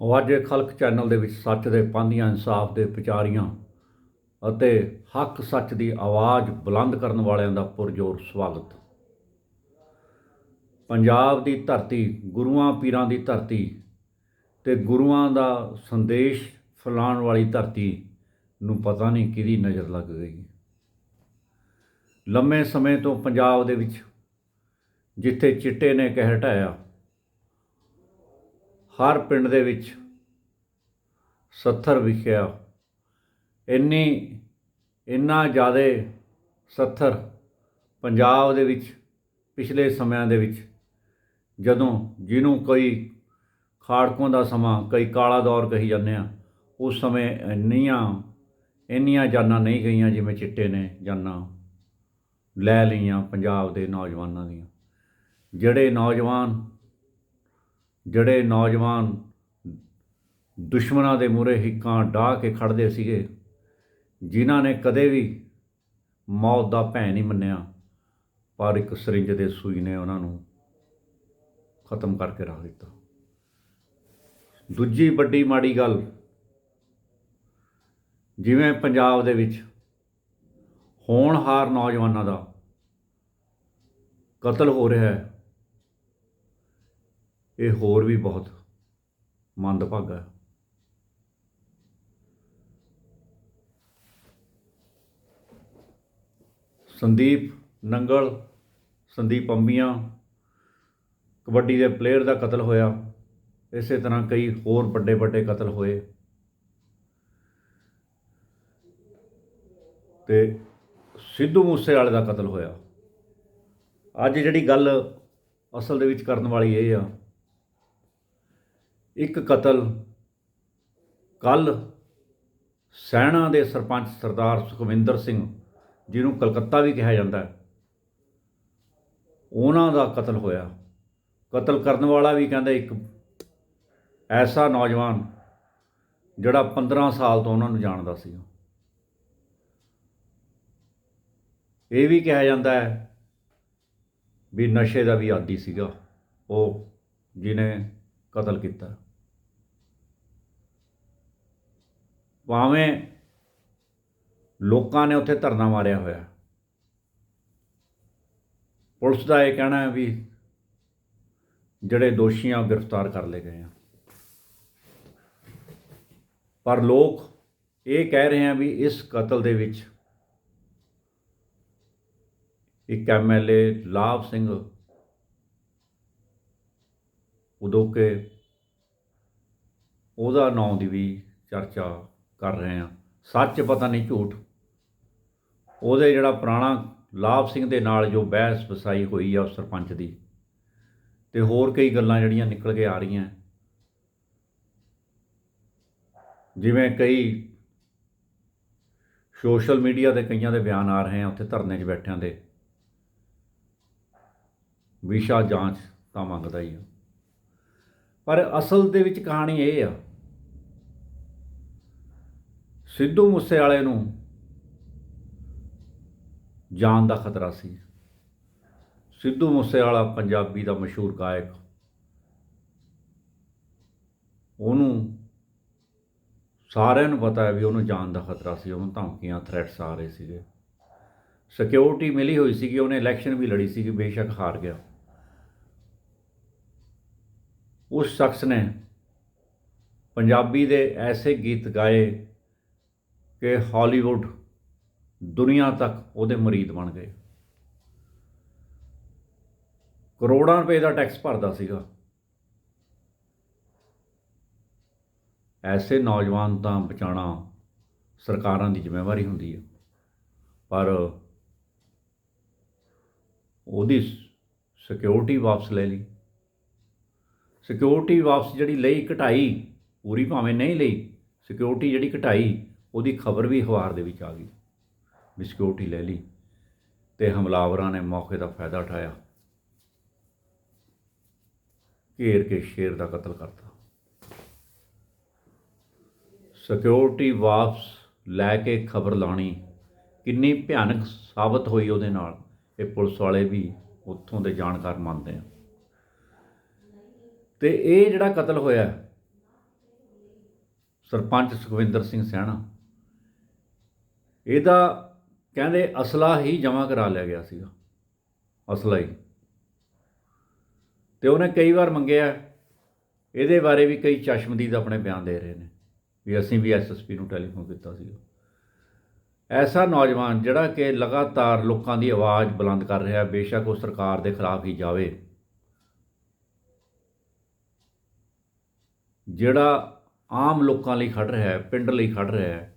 ਉਹ ਖਲਕ ਚੈਨਲ ਦੇ ਵਿੱਚ ਸੱਚ ਦੇ ਪਾਂਦੀਆਂ ਇਨਸਾਫ ਦੇ ਵਿਚਾਰੀਆਂ ਅਤੇ ਹੱਕ ਸੱਚ ਦੀ ਆਵਾਜ਼ ਬੁਲੰਦ ਕਰਨ ਵਾਲਿਆਂ ਦਾ ਪੁਰਜੋਰ ਸਵਾਗਤ। ਪੰਜਾਬ ਦੀ ਧਰਤੀ, ਗੁਰੂਆਂ ਪੀਰਾਂ ਦੀ ਧਰਤੀ ਤੇ ਗੁਰੂਆਂ ਦਾ ਸੰਦੇਸ਼ ਫੈਲਾਉਣ ਵਾਲੀ ਧਰਤੀ ਨੂੰ ਪਤਾ ਨਹੀਂ ਕਿਹਦੀ ਨਜ਼ਰ ਲੱਗ ਗਈ। ਲੰਮੇ ਸਮੇਂ ਤੋਂ ਪੰਜਾਬ ਦੇ ਵਿੱਚ ਜਿੱਥੇ ਚਿੱਟੇ ਨੇ ਕਹਿਰ ਢਾਇਆ ਹਰ ਪਿੰਡ ਦੇ ਵਿੱਚ 70 ਵਿਖਿਆ। ਇੰਨੀ, ਇੰਨਾ ਜ਼ਿਆਦਾ 70 ਪੰਜਾਬ ਦੇ ਵਿੱਚ ਪਿਛਲੇ ਸਮਿਆਂ ਦੇ ਵਿੱਚ, ਜਦੋਂ ਜਿਹਨੂੰ ਕੋਈ ਖਾੜਕੋਂ ਦਾ ਸਮਾਂ, ਕਈ ਕਾਲਾ ਦੌਰ ਕਹੀ ਜਾਂਦੇ ਆ, ਉਸ ਸਮੇਂ ਇੰਨੀਆਂ ਇੰਨੀਆਂ ਜਾਨਾਂ ਨਹੀਂ ਗਈਆਂ ਜਿਵੇਂ ਚਿੱਟੇ ਨੇ ਜਾਨਾਂ ਲੈ ਲਈਆਂ ਪੰਜਾਬ ਦੇ ਨੌਜਵਾਨਾਂ ਦੀਆਂ। ਜਿਹੜੇ ਨੌਜਵਾਨ ਜਿਹੜੇ ਨੌਜਵਾਨ ਦੁਸ਼ਮਣਾਂ ਦੇ ਮੂਹਰੇ ਹਿੱਕਾਂ ਡਾਹ ਕੇ ਖੜਦੇ ਸੀਗੇ, ਜਿਨ੍ਹਾਂ ਨੇ ਕਦੇ ਵੀ ਮੌਤ ਦਾ ਭੈ ਨਹੀਂ ਮੰਨਿਆ, ਪਰ ਇੱਕ ਸਰਿੰਜ ਦੇ ਸੂਈ ਨੇ ਉਹਨਾਂ ਨੂੰ ਖਤਮ ਕਰਕੇ ਰੱਖ ਦਿੱਤਾ। ਦੂਜੀ ਵੱਡੀ ਮਾੜੀ ਗੱਲ, ਜਿਵੇਂ ਪੰਜਾਬ ਦੇ ਵਿੱਚ ਹੋਣਹਾਰ ਨੌਜਵਾਨਾਂ ਦਾ ਕਤਲ ਹੋ ਰਿਹਾ ਹੈ ਇਹ ਹੋਰ ਵੀ ਬਹੁਤ ਮੰਦਭਾਗਾ ਸੰਦੀਪ ਨੰਗਲ, ਸੰਦੀਪ ਅੰਬੀਆਂ ਕਬੱਡੀ ਦੇ ਪਲੇਅਰ ਦਾ ਕਤਲ ਹੋਇਆ। ਇਸੇ ਤਰ੍ਹਾਂ ਕਈ ਹੋਰ ਵੱਡੇ ਵੱਡੇ ਕਤਲ ਹੋਏ। ਤੇ ਸਿੱਧੂ ਮੂਸੇਵਾਲੇ ਦਾ ਕਤਲ ਹੋਇਆ। ਅੱਜ ਜਿਹੜੀ ਗੱਲ ਅਸਲ ਦੇ ਵਿੱਚ ਕਰਨ ਵਾਲੀ ਇਹ ਆ ਇੱਕ ਕਤਲ, ਕੱਲ ਸੈਣਾ ਦੇ ਸਰਪੰਚ ਸਰਦਾਰ ਸੁਖਵਿੰਦਰ ਸਿੰਘ, ਜਿਹਨੂੰ ਕਲਕੱਤਾ ਵੀ ਕਿਹਾ ਜਾਂਦਾ ਹੈ, ਉਹਨਾਂ ਦਾ ਕਤਲ ਹੋਇਆ। ਕਤਲ ਕਰਨ ਵਾਲਾ ਵੀ ਕਹਿੰਦਾ ਇੱਕ ਐਸਾ ਨੌਜਵਾਨ ਜਿਹੜਾ 15 ਸਾਲ ਤੋਂ ਉਹਨਾਂ ਨੂੰ ਜਾਣਦਾ ਸੀ। ਇਹ ਵੀ ਕਿਹਾ ਜਾਂਦਾ ਹੈ ਵੀ ਨਸ਼ੇ ਦਾ ਵੀ ਆਦੀ ਸੀਗਾ, ਉਹ ਜਿਹਨੇ ਕਤਲ ਕੀਤਾ। ਭਾਵੇਂ ਲੋਕਾਂ ਨੇ ਉੱਥੇ ਧਰਨਾ ਮਾਰਿਆ ਹੋਇਆ। ਪੁਲਿਸ ਦਾ ਇਹ ਕਹਿਣਾ ਹੈ ਵੀ ਜਿਹੜੇ ਦੋਸ਼ੀਆਂ ਉਹ ਗ੍ਰਿਫਤਾਰ ਕਰ ਲਏ ਗਏ ਆ। ਪਰ ਲੋਕ ਇਹ ਕਹਿ ਰਹੇ ਆ ਵੀ ਇਸ ਕਤਲ ਦੇ ਵਿੱਚ ਇੱਕ ਐਮਐਲਏ ਲਾਭ ਸਿੰਘ ਉਦੋਕੇ ਉਹਦਾ ਨਾਂ ਦੀ ਵੀ ਚਰਚਾ ਕਰ ਰਹੇ ਆ ਸੱਚ ਪਤਾ ਨਹੀਂ ਝੂਠ। ਉਹਦੇ ਜਿਹੜਾ ਪੁਰਾਣਾ ਲਾਭ ਸਿੰਘ ਦੇ ਨਾਲ ਜੋ ਬਹਿਸ ਵਸਾਈ ਹੋਈ ਆ ਉਸ ਸਰਪੰਚ ਦੀ, ਤੇ ਹੋਰ ਕਈ ਗੱਲਾਂ ਜਿਹੜੀਆਂ ਨਿਕਲ ਕੇ ਆ ਰਹੀਆਂ। ਜਿਵੇਂ ਕਈ ਸੋਸ਼ਲ ਮੀਡੀਆ ਤੇ ਕਈਆਂ ਦੇ ਬਿਆਨ ਆ ਰਹੇ ਆ ਉੱਥੇ ਧਰਨੇ 'ਚ ਬੈਠਿਆਂ ਦੇ। ਵਿਸ਼ਾ ਜਾਂਚ ਤਾਂ ਮੰਗਦਾ ਹੀ ਆ। ਪਰ ਅਸਲ ਦੇ ਵਿੱਚ ਕਹਾਣੀ ਇਹ ਆ ਸਿੱਧੂ ਮੂਸੇਵਾਲੇ ਨੂੰ ਜਾਨ ਦਾ ਖਤਰਾ ਸੀ। ਸਿੱਧੂ ਮੂਸੇਵਾਲਾ ਪੰਜਾਬੀ ਦਾ ਮਸ਼ਹੂਰ ਗਾਇਕ। ਉਹਨੂੰ ਸਾਰਿਆਂ ਨੂੰ ਪਤਾ ਹੈ ਵੀ ਉਹਨੂੰ ਜਾਨ ਦਾ ਖਤਰਾ ਸੀ। ਉਹਨੂੰ ਧਮਕੀਆਂ ਥ੍ਰੈਟਸ ਆ ਰਹੇ ਸੀਗੇ। ਸਿਕਿਉਰਿਟੀ ਮਿਲੀ ਹੋਈ ਸੀ ਕਿ ਉਹਨੇ ਇਲੈਕਸ਼ਨ ਵੀ ਲੜੀ ਸੀ ਕਿ ਬੇਸ਼ੱਕ ਹਾਰ ਗਿਆ। ਉਸ ਸ਼ਖਸ ਨੇ ਪੰਜਾਬੀ ਦੇ ਐਸੇ ਗੀਤ ਗਾਏ ਕਿ ਹਾਲੀਵੁੱਡ ਦੁਨੀਆ ਤੱਕ ਉਹਦੇ ਮਰੀਦ ਬਣ ਗਏ। ਕਰੋੜਾਂ ਰੁਪਏ ਦਾ ਟੈਕਸ ਭਰਦਾ ਸੀਗਾ। ਐਸੇ ਨੌਜਵਾਨ ਤਾਂ ਬਚਾਉਣਾ ਸਰਕਾਰਾਂ ਦੀ ਜ਼ਿੰਮੇਵਾਰੀ ਹੁੰਦੀ ਹੈ ਪਰ ਉਹਦੀ ਸਿਕਿਉਰਿਟੀ ਵਾਪਸ ਲੈ ਲਈ। ਸਿਕਿਉਰਿਟੀ ਵਾਪਸ ਜਿਹੜੀ ਲਈ ਘਟਾਈ, ਪੂਰੀ ਭਾਵੇਂ ਨਹੀਂ ਲਈ ਸਿਕਿਉਰਿਟੀ ਜਿਹੜੀ ਘਟਾਈ ਉਹਦੀ ਖਬਰ ਵੀ ਅਖਬਾਰ ਦੇ ਵਿੱਚ ਆ ਗਈ। ਵੀ ਸਿਕਿਉਰਿਟੀ ਲੈ ਲਈ ਤੇ ਹਮਲਾਵਰਾਂ ਨੇ ਮੌਕੇ ਦਾ ਫਾਇਦਾ ਉਠਾਇਆ। ਘੇਰ ਕੇ ਸ਼ੇਰ ਦਾ ਕਤਲ ਕਰਤਾ। ਸਿਕਿਉਰਿਟੀ ਵਾਪਸ ਲੈ ਕੇ ਖਬਰ ਲਾਣੀ ਕਿੰਨੀ ਭਿਆਨਕ ਸਾਬਤ ਹੋਈ ਉਹਦੇ ਨਾਲ, ਇਹ ਪੁਲਿਸ ਵਾਲੇ ਵੀ ਉੱਥੋਂ ਦੇ ਜਾਣਕਾਰ ਮੰਨਦੇ ਆ। ਤੇ ਇਹ ਜਿਹੜਾ ਕਤਲ ਹੋਇਆ, ਸਰਪੰਚ ਸੁਖਵਿੰਦਰ ਸਿੰਘ ਸਹਿਣਾ ਇਹਦਾ ਕਹਿੰਦੇ ਅਸਲਾ ਹੀ ਜਮ੍ਹਾਂ ਕਰਾ ਲਿਆ ਗਿਆ ਸੀਗਾ। ਅਸਲਾ ਹੀ। ਤੇ ਉਹਨੇ ਕਈ ਵਾਰ ਮੰਗਿਆ, ਇਹਦੇ ਬਾਰੇ ਵੀ ਕਈ ਚਸ਼ਮਦੀਦ ਆਪਣੇ ਬਿਆਨ ਦੇ ਰਹੇ ਨੇ, ਵੀ ਅਸੀਂ ਵੀ ਐਸਐਸਪੀ ਨੂੰ ਟੈਲੀਫੋਨ ਕੀਤਾ ਸੀ ਐਸਾ ਨੌਜਵਾਨ ਜਿਹੜਾ ਕਿ ਲਗਾਤਾਰ ਲੋਕਾਂ ਦੀ ਆਵਾਜ਼ ਬੁਲੰਦ ਕਰ ਰਿਹਾ, ਬੇਸ਼ੱਕ ਉਹ ਸਰਕਾਰ ਦੇ ਖਿਲਾਫ ਹੀ ਜਾਵੇ, ਜਿਹੜਾ ਆਮ ਲੋਕਾਂ ਲਈ ਖੜ ਰਿਹਾ ਹੈ, ਪਿੰਡ ਲਈ ਖੜ ਰਿਹਾ ਹੈ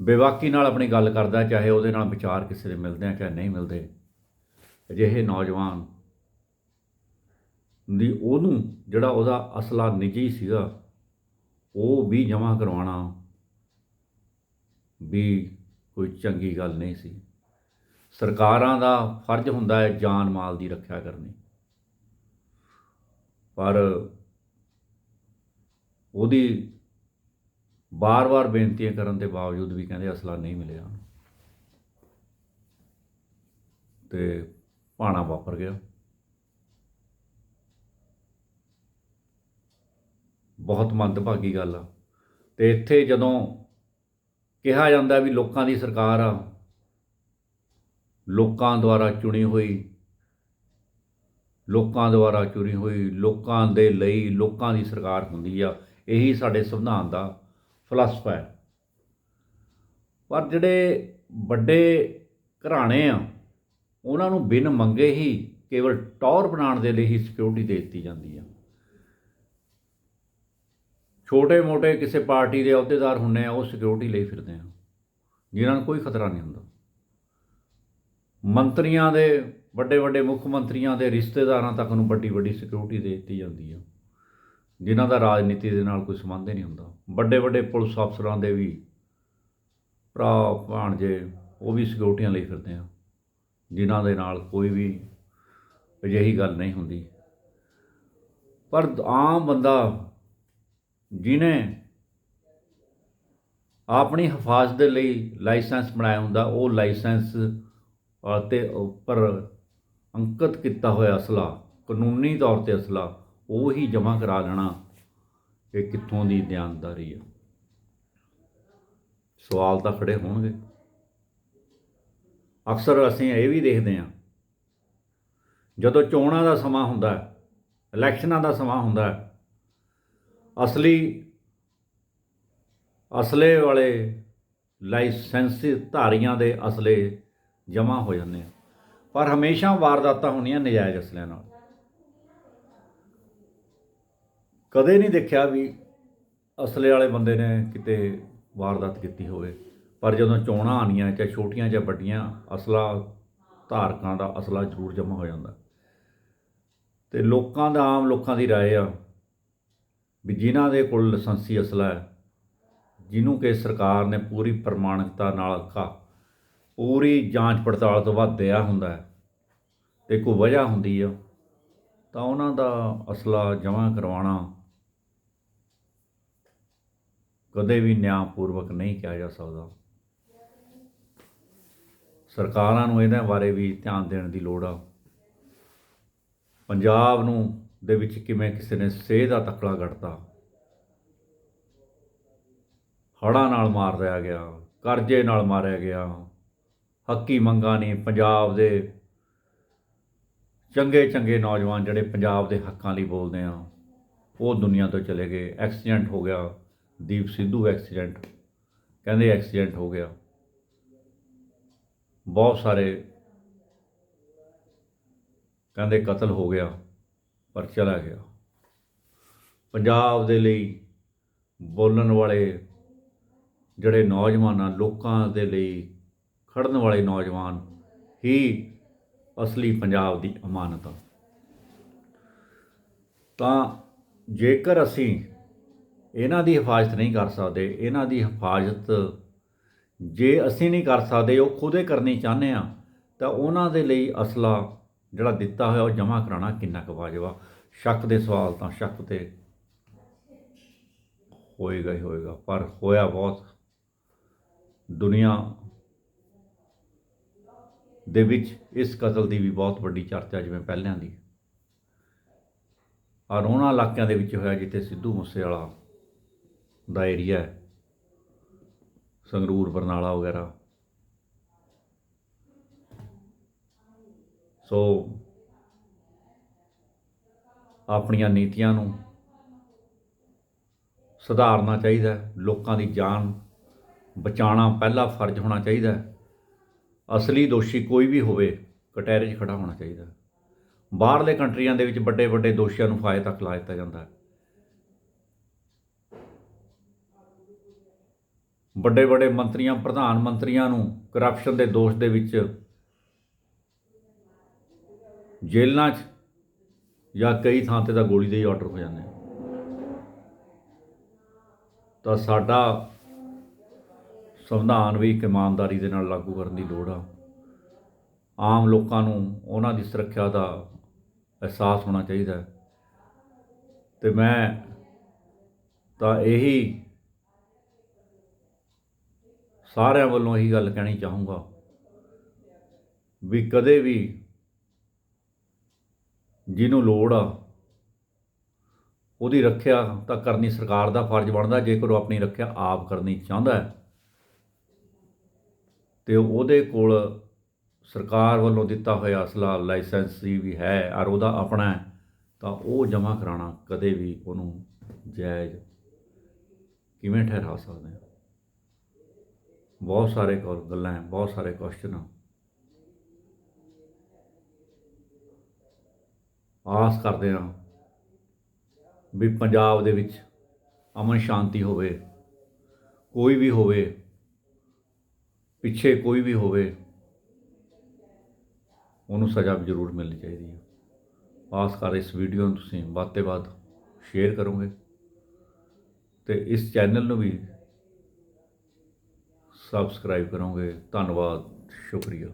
ਬੇਵਾਕੀ ਨਾਲ ਆਪਣੀ ਗੱਲ ਕਰਦਾ, ਚਾਹੇ ਉਹਦੇ ਨਾਲ ਵਿਚਾਰ ਕਿਸੇ ਦੇ ਮਿਲਦੇ ਆ, ਚਾਹੇ ਨਹੀਂ ਮਿਲਦੇ। ਅਜਿਹੇ ਨੌਜਵਾਨ ਦੀ ਉਹਨੂੰ ਜਿਹੜਾ ਉਹਦਾ ਅਸਲਾ ਨਿੱਜੀ ਸੀਗਾ, ਉਹ ਵੀ ਜਮ੍ਹਾਂ ਕਰਵਾਉਣਾ ਵੀ ਕੋਈ ਚੰਗੀ ਗੱਲ ਨਹੀਂ ਸੀ। ਸਰਕਾਰਾਂ ਦਾ ਫਰਜ਼ ਹੁੰਦਾ ਹੈ ਜਾਨ ਮਾਲ ਦੀ ਰੱਖਿਆ ਕਰਨੀ। ਪਰ ਉਹਦੀ ਬਾਰ-ਬਾਰ ਬੇਨਤੀਆਂ ਕਰਨ ਦੇ ਬਾਵਜੂਦ ਵੀ ਕਹਿੰਦੇ ਅਸਲਾ ਨਹੀਂ ਮਿਲਿਆ ਉਹਨੂੰ। ਤੇ ਭਾਣਾ ਵਾਪਰ ਗਿਆ ਬਹੁਤ ਮੰਦਭਾਗੀ ਗੱਲ ਆ ਤੇ ਇੱਥੇ ਜਦੋਂ ਕਿਹਾ ਜਾਂਦਾ ਵੀ ਲੋਕਾਂ ਦੀ ਸਰਕਾਰ ਆ, ਲੋਕਾਂ ਦੁਆਰਾ ਚੁਣੀ ਹੋਈ, ਲੋਕਾਂ ਦੁਆਰਾ ਚੁਣੀ ਹੋਈ, ਲੋਕਾਂ ਦੇ ਲਈ ਲੋਕਾਂ ਦੀ ਸਰਕਾਰ ਹੁੰਦੀ ਆ, ਇਹੀ ਸਾਡੇ ਸੰਵਿਧਾਨ ਦਾ ਫਲਸਫਾ ਹੈ। ਪਰ ਜਿਹੜੇ ਵੱਡੇ ਘਰਾਣੇ ਆ, ਉਹਨਾਂ ਨੂੰ ਬਿਨ ਮੰਗੇ ਹੀ ਕੇਵਲ ਟੌਰ ਬਣਾਉਣ ਦੇ ਲਈ ਹੀ ਸਿਕਿਉਰਿਟੀ ਦੇ ਦਿੱਤੀ ਜਾਂਦੀ ਆ। ਛੋਟੇ-ਮੋਟੇ ਕਿਸੇ ਪਾਰਟੀ ਦੇ ਅਹੁਦੇਦਾਰ ਹੁੰਨੇ ਆ, ਉਹ ਸਿਕਿਉਰਿਟੀ ਲਈ ਫਿਰਦੇ ਆ, ਜਿਨ੍ਹਾਂ ਨੂੰ ਕੋਈ ਖਤਰਾ ਨਹੀਂ ਹੁੰਦਾ। ਮੰਤਰੀਆਂ ਦੇ ਵੱਡੇ ਵੱਡੇ ਮੁੱਖ ਮੰਤਰੀਆਂ ਦੇ ਰਿਸ਼ਤੇਦਾਰਾਂ ਤੱਕ ਨੂੰ ਵੱਡੀ ਵੱਡੀ ਸਿਕਿਉਰਿਟੀ ਦੇ ਦਿੱਤੀ ਜਾਂਦੀ ਆ। ਜਿਨ੍ਹਾਂ ਦਾ ਰਾਜਨੀਤੀ ਦੇ ਨਾਲ ਕੋਈ ਸੰਬੰਧ ਹੀ ਨਹੀਂ ਹੁੰਦਾ। ਵੱਡੇ ਵੱਡੇ ਪੁਲਿਸ ਅਫਸਰਾਂ ਦੇ ਵੀ ਭਰਾ ਭਾਣਜੇ, ਉਹ ਵੀ ਸਿਕਿਉਰਟੀਆਂ ਲਈ ਫਿਰਦੇ ਆ। ਜਿਨ੍ਹਾਂ ਦੇ ਨਾਲ ਕੋਈ ਵੀ ਅਜਿਹੀ ਗੱਲ ਨਹੀਂ ਹੁੰਦੀ। ਪਰ ਆਮ ਬੰਦਾ ਜਿਨੇ ਆਪਣੀ ਹਿਫਾਜ਼ਤ ਦੇ ਲਈ ਲਾਇਸੈਂਸ ਬਣਾਇਆ ਹੁੰਦਾ, ਉਹ ਲਾਇਸੈਂਸ ਤੇ ਉੱਪਰ ਅੰਕਿਤ ਕੀਤਾ ਹੋਇਆ ਅਸਲਾ, ਕਾਨੂੰਨੀ ਤੌਰ ਤੇ ਅਸਲਾ ਉਹ ਹੀ ਜਮ੍ਹਾਂ ਕਰਾ ਲੈਣਾ ਇਹ ਕਿੱਥੋਂ ਦੀ ਦਿਆਨਦਾਰੀ ਆ। ਸਵਾਲ ਤਾਂ ਖੜੇ ਹੋਣਗੇ। ਅਕਸਰ ਅਸੀਂ ਇਹ ਵੀ ਦੇਖਦੇ ਹਾਂ, ਜਦੋਂ ਚੋਣਾਂ ਦਾ ਸਮਾਂ ਹੁੰਦਾ ਹੈ, ਇਲੈਕਸ਼ਨਾਂ ਦਾ ਸਮਾਂ ਹੁੰਦਾ ਹੈ, ਅਸਲੀ, ਅਸਲੇ ਵਾਲੇ ਲਾਇਸੈਂਸ ਧਾਰੀਆਂ ਦੇ ਅਸਲੇ ਜਮ੍ਹਾਂ ਹੋ ਜਾਂਦੇ ਆ। ਪਰ ਹਮੇਸ਼ਾ ਵਾਰਦਾਤਾਂ ਹੁੰਦੀਆਂ ਨਜਾਇਜ਼ ਅਸਲਿਆਂ ਨਾਲ। ਕਦੇ ਨਹੀਂ ਦੇਖਿਆ ਵੀ ਅਸਲੇ ਵਾਲੇ ਬੰਦੇ ਨੇ ਕਿਤੇ ਵਾਰਦਾਤ ਕੀਤੀ ਹੋਵੇ ਪਰ ਜਦੋਂ ਚੋਣਾਂ ਆਣੀਆਂ ਚਾਹੇ ਛੋਟੀਆਂ ਜਾਂ ਵੱਡੀਆਂ ਅਸਲਾ ਧਾਰਕਾਂ ਦਾ ਅਸਲਾ ਜ਼ਰੂਰ ਜਮ੍ਹਾਂ ਹੋ ਜਾਂਦਾ ਤੇ ਲੋਕਾਂ ਦਾ ਆਮ ਲੋਕਾਂ ਦੀ رائے ਆ ਵੀ ਜਿਨ੍ਹਾਂ ਦੇ ਕੋਲ ਲਾਇਸੈਂਸੀ ਅਸਲਾ ਹੈ ਜਿਹਨੂੰ ਕਿ ਸਰਕਾਰ ਨੇ ਪੂਰੀ ਪ੍ਰਮਾਣਿਕਤਾ ਨਾਲ ਕਾ ਪੂਰੀ ਜਾਂਚ ਪੜਤਾਲ ਤੋਂ ਬਾਅਦ ਦਿਆ ਹੁੰਦਾ ਹੈ ਤੇ ਕੋਈ ਵਜ੍ਹਾ ਹੁੰਦੀ ਆ ਤਾਂ ਉਹਨਾਂ ਦਾ ਅਸਲਾ ਜਮ੍ਹਾਂ ਕਰਵਾਉਣਾ ਕਦੇ ਵੀ ਨਿਆਂਪੂਰਵਕ ਨਹੀਂ ਕਿਹਾ ਜਾ ਸਕਦਾ। ਸਰਕਾਰਾਂ ਨੂੰ ਇਹਦੇ ਬਾਰੇ ਵੀ ਧਿਆਨ ਦੇਣ ਦੀ ਲੋੜ ਆ। ਪੰਜਾਬ ਨੂੰ ਦੇ ਵਿੱਚ ਕਿਵੇਂ ਕਿਸੇ ਨੇ ਸੇਹ ਦਾ ਤਕੜਾ ਕੱਢਤਾ। ਹੜ੍ਹਾਂ ਨਾਲ ਮਾਰ ਦਿਆ ਗਿਆ, ਕਰਜ਼ੇ ਨਾਲ ਮਾਰਿਆ ਗਿਆ। ਹੱਕੀ ਮੰਗਾਂ ਨਹੀਂ, ਪੰਜਾਬ ਦੇ ਚੰਗੇ ਚੰਗੇ ਨੌਜਵਾਨ ਜਿਹੜੇ ਪੰਜਾਬ ਦੇ ਹੱਕਾਂ ਲਈ ਬੋਲਦੇ ਆ, ਉਹ ਦੁਨੀਆ ਤੋਂ ਚਲੇ ਗਏ, ਐਕਸੀਡੈਂਟ ਹੋ ਗਿਆ। ਦੀਪ ਸਿੱਧੂ ਐਕਸੀਡੈਂਟ ਕਹਿੰਦੇ ਐਕਸੀਡੈਂਟ ਹੋ ਗਿਆ। ਬਹੁਤ ਸਾਰੇ ਕਹਿੰਦੇ ਕਤਲ ਹੋ ਗਿਆ, ਪਰ ਚਲਾ ਗਿਆ। ਪੰਜਾਬ ਦੇ ਲਈ ਬੋਲਣ ਵਾਲੇ ਜਿਹੜੇ ਨੌਜਵਾਨਾਂ, ਲੋਕਾਂ ਦੇ ਲਈ ਖੜਨ ਵਾਲੇ ਨੌਜਵਾਨ ਹੀ ਅਸਲੀ ਪੰਜਾਬ ਦੀ ਅਮਾਨਤ ਆ। ਤਾਂ ਜੇਕਰ ਅਸੀਂ ਇਹਨਾਂ ਦੀ ਹਿਫਾਜ਼ਤ ਨਹੀਂ ਕਰ ਸਕਦੇ, ਇਹਨਾਂ ਦੀ ਹਿਫਾਜ਼ਤ ਜੇ ਅਸੀਂ ਨਹੀਂ ਕਰ ਸਕਦੇ, ਉਹ ਖੁਦੇ ਕਰਨੀ ਚਾਹੁੰਦੇ ਆ, ਤਾਂ ਉਹਨਾਂ ਦੇ ਲਈ ਅਸਲਾ ਜਿਹੜਾ ਦਿੱਤਾ ਹੋਇਆ, ਉਹ ਜਮ੍ਹਾਂ ਕਰਾਉਣਾ ਕਿੰਨਾ ਕੁ ਵਾਜਬ ਆ। ਸ਼ੱਕ ਦੇ ਸਵਾਲ ਤਾਂ ਸ਼ੱਕ ਤੇ ਹੋਏਗਾ ਹੀ ਹੋਏਗਾ, ਪਰ ਹੋਇਆ ਬਹੁਤ। ਦੁਨੀਆ ਦੇ ਵਿੱਚ ਇਸ ਕਤਲ ਦੀ ਵੀ ਬਹੁਤ ਵੱਡੀ ਚਰਚਾ, ਜਿਵੇਂ ਪਹਿਲਿਆਂ ਦੀ। ਔਰ ਉਹਨਾਂ ਇਲਾਕਿਆਂ ਦੇ ਵਿੱਚ ਹੋਇਆ, ਜਿੱਥੇ ਸਿੱਧੂ ਮੂਸੇਵਾਲਾ ਦਾ ਏਰੀਆ ਹੈ। ਸੰਗਰੂਰ, ਬਰਨਾਲਾ ਵਗੈਰਾ। ਸੋ ਆਪਣੀਆਂ ਨੀਤੀਆਂ ਨੂੰ ਸੁਧਾਰਨਾ ਚਾਹੀਦਾ ਲੋਕਾਂ ਦੀ ਜਾਨ ਬਚਾਉਣਾ ਪਹਿਲਾ ਫਰਜ਼ ਹੋਣਾ ਚਾਹੀਦਾ ਅਸਲੀ ਦੋਸ਼ੀ ਕੋਈ ਵੀ ਹੋਵੇ, ਕਟਹਿਰੇ 'ਚ ਖੜਾ ਹੋਣਾ ਚਾਹੀਦਾ ਬਾਹਰਲੇ ਕੰਟਰੀਆਂ ਦੇ ਵਿੱਚ ਵੱਡੇ ਵੱਡੇ ਦੋਸ਼ੀਆਂ ਨੂੰ ਫਾਇਦੇ ਤੱਕ ਲਾ ਦਿੱਤਾ ਜਾਂਦਾ ਹੈ। ਵੱਡੇ ਵੱਡੇ ਮੰਤਰੀਆਂ, ਪ੍ਰਧਾਨ ਮੰਤਰੀਆਂ ਨੂੰ ਕਰਪਸ਼ਨ ਦੇ ਦੋਸ਼ ਦੇ ਵਿੱਚ ਜੇਲ੍ਹਾਂ 'ਚ ਜਾਂ ਕਈ ਥਾਂ ਤੇ ਤਾਂ ਗੋਲੀ ਦੇ ਹੀ ਆਰਡਰ ਹੋ ਜਾਂਦੇ ਤਾਂ ਸਾਡਾ ਸੰਵਿਧਾਨ ਵੀ ਇੱਕ ਇਮਾਨਦਾਰੀ ਦੇ ਨਾਲ ਲਾਗੂ ਕਰਨ ਦੀ ਲੋੜ ਆ। ਆਮ ਲੋਕਾਂ ਨੂੰ ਉਹਨਾਂ ਦੀ ਸੁਰੱਖਿਆ ਦਾ ਅਹਿਸਾਸ ਹੋਣਾ ਚਾਹੀਦਾ ਹੈ। ਤੇ ਮੈਂ ਤਾਂ ਇਹੀ ਸਾਰਿਆਂ ਵੱਲੋਂ ਇਹੀ ਗੱਲ ਕਹਿਣੀ ਚਾਹੂੰਗਾ ਵੀ ਕਦੇ ਵੀ ਜਿਹਨੂੰ ਲੋੜ ਆ, ਉਹਦੀ ਰੱਖਿਆ ਤਾਂ ਕਰਨੀ ਸਰਕਾਰ ਦਾ ਫਰਜ਼ ਬਣਦਾ, ਜੇਕਰ ਉਹ ਆਪਣੀ ਰੱਖਿਆ ਆਪ ਕਰਨੀ ਚਾਹੁੰਦਾ ਹੈ। ਤੇ ਉਹਦੇ ਕੋਲ ਸਰਕਾਰ ਵੱਲੋਂ ਦਿੱਤਾ ਹੋਇਆ ਅਸਲਾ ਲਾਇਸੈਂਸੀ ਵੀ ਹੈ ਔਰ ਉਹਦਾ ਆਪਣਾ ਹੈ, ਤਾਂ ਉਹ ਜਮ੍ਹਾਂ ਕਰਾਉਣਾ ਕਦੇ ਵੀ ਉਹਨੂੰ ਜਾਇਜ਼ ਕਿਵੇਂ ਠਹਿਰਾ ਸਕਦੇ ਹਾਂ ਬਹੁਤ ਸਾਰੇ ਕੋਲ ਗੱਲਾਂ ਹੈ, ਬਹੁਤ ਸਾਰੇ ਕੁਐਸਚਨ ਆ। ਆਸ ਕਰਦੇ ਹਾਂ ਵੀ ਪੰਜਾਬ ਦੇ ਵਿੱਚ ਅਮਨ ਸ਼ਾਂਤੀ ਹੋਵੇ, ਕੋਈ ਵੀ ਹੋਵੇ, ਪਿੱਛੇ ਕੋਈ ਵੀ ਹੋਵੇ, ਉਹਨੂੰ ਸਜ਼ਾ ਵੀ ਜ਼ਰੂਰ ਮਿਲਣੀ ਚਾਹੀਦੀ ਹੈ। ਆਸ ਕਰ ਇਸ ਵੀਡੀਓ ਨੂੰ ਤੁਸੀਂ ਵੱਧ ਤੋਂ ਵੱਧ ਸ਼ੇਅਰ ਕਰੋਗੇ ਤੇ ਇਸ ਚੈਨਲ ਨੂੰ ਵੀ ਸਬਸਕ੍ਰਾਈਬ ਕਰੋਗੇ। ਧੰਨਵਾਦ ਸ਼ੁਕਰੀਆ।